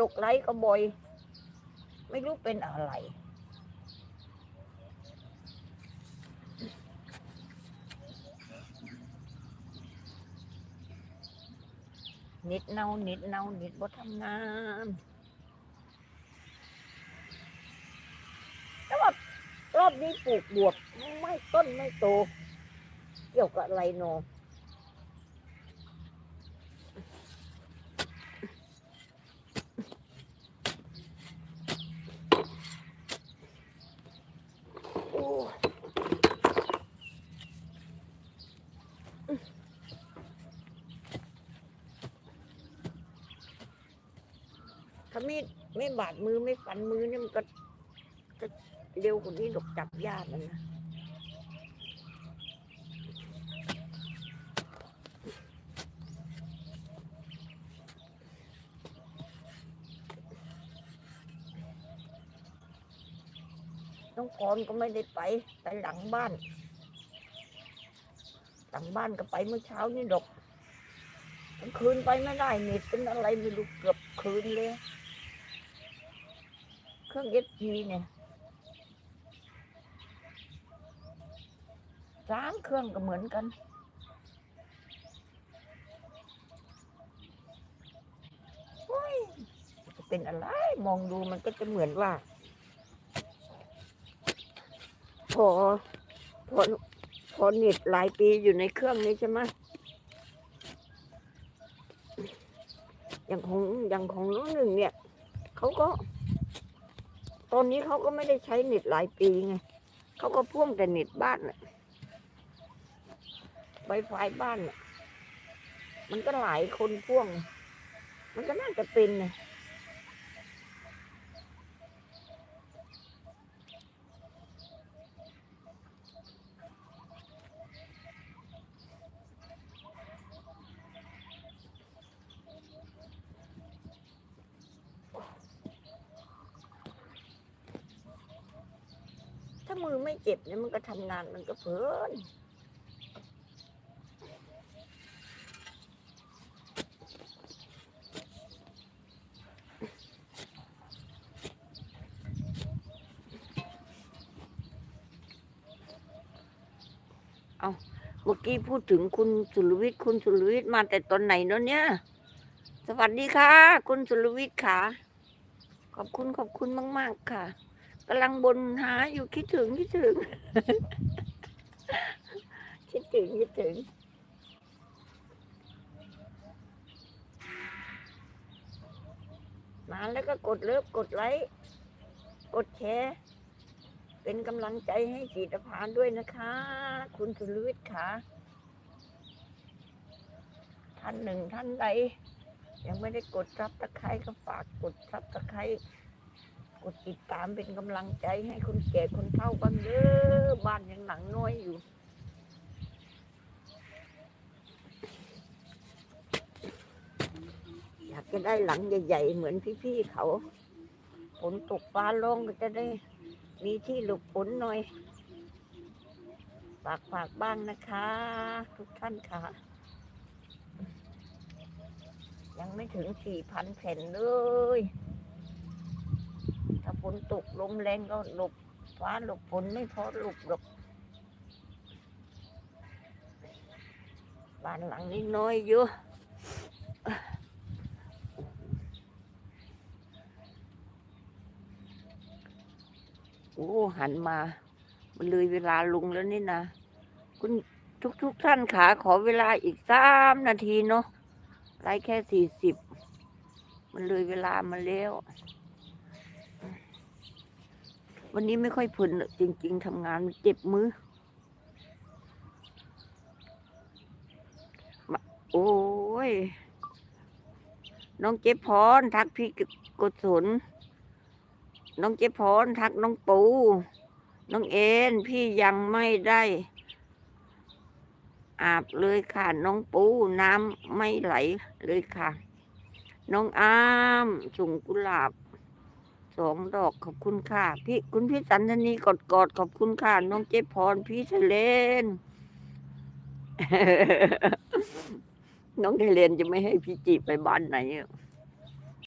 ตกไลก็บ่อย ไม่รู้เป็นอะไร นิดเน่านิดเน่านิดบ่ทำงานแต่ว่ารอบนี้ปลูกบวบไม่ต้นไม่โต เกี่ยวกับอะไรโนโถ้าไม่ไม่บาดมือไม่ฟันมือเนี่ยมันก็จะเร็วกว่านี้ดอกจับยากมันนะน้องพรก็ไม่ได้ไปไปหลังบ้าน หลังบ้านก็ไปเมื่อเช้านี่ดกกลางคืนไปไม่ได้เน็ตเป็นอะไรไม่รู้เกือบคืนเลย เครื่องเอสพีเนี่ยสามเครื่องก็เหมือนกันโอ้ยจะเป็นอะไร มองดูมันก็จะเหมือนว่า พอ พอ พอเน็ตหลายปีอยู่ในเครื่องนี้ใช่ไหมอย่างของอย่างของน้องหนึ่งเนี่ย เขาก็ อนนี้เขาก็ไม่ได้ใช้เน็ตหลายปีไงเขาก็พ่วงแต่เน็ตบ้านน่ะไวไฟบ้านน่ะมันก็หลายคนพ่วง มันก็น่าจะเป็นนะ ถ้ามือไม่เจ็บเนี่ยมันก็ทำงานมันก็เพลินเอาเมื่อกี้พูดถึงคุณสุรวิทย์คุณสุรวิทย์มาแต่ตอนไหนเนาะเนี่ย สวัสดีค่ะ คุณสุรวิทย์ค่ะ ขอบคุณขอบคุณมาก ๆ ค่ะ กำลังบนหาอยู่คิดถึงคิดถึง คิดถึงคิดถึงมาแล้วก็กดเลิฟกดไลค์กดแชร์เป็นกำลังใจให้กีตภานด้วยนะคะ คุณสุรวิทย์ค่ะท่านหนึ่งท่านใด ยังไม่ได้กดซับตะไคร้ก็ฝากกดซับตะไคร้ ดติดตามเป็นกำลังใจให้คนแก่คนเฒ่าบ้างเด้อบ้านยังหลังน้อยอยู่อยากจะได้หลังใหญ่ ๆ เหมือนพี่ๆเขาฝนตกฟ้าร้องก็จะได้ มีที่หลบฝนหน่อยฝากฝากบ้างนะคะ ทุกท่านค่ะ ยังไม่ถึงสี่พันแผ่นเลย นตกลมแรงก็หลบฟ้าหลบฝนไม่พอหลบหรอกบ้านหลังนี้น้อยอยู่โอ้หันมา มันเลยเวลาลุงแล้วนี่นะคุณทุกทุกท่านขาขอเวลาอีกสามนาทีเนาะไล่แค่สี่สิบ มันเลยเวลามาแล้ว วันนี้ไม่ค่อยพลินจริง ๆทำงานเจ็บมือ โอ้ย น้องเจ็บพรทักพี่กดสนน้องเจ็บพรทักน้องปู น้องเอ็นพี่ยังไม่ได้ อาบเลยค่ะ น้องปูน้ำไม่ไหลเลยค่ะ น้องอามส่งกุหลาบ สองดอกขอบคุณค่ะ พี่คุณพี่สันธนีกอดกอดขอบคุณค่ะ น้องเจ๊พรพี่เฉลน น้องเทเลนจะไม่ให้พี่จีไปบ้านไหนอะ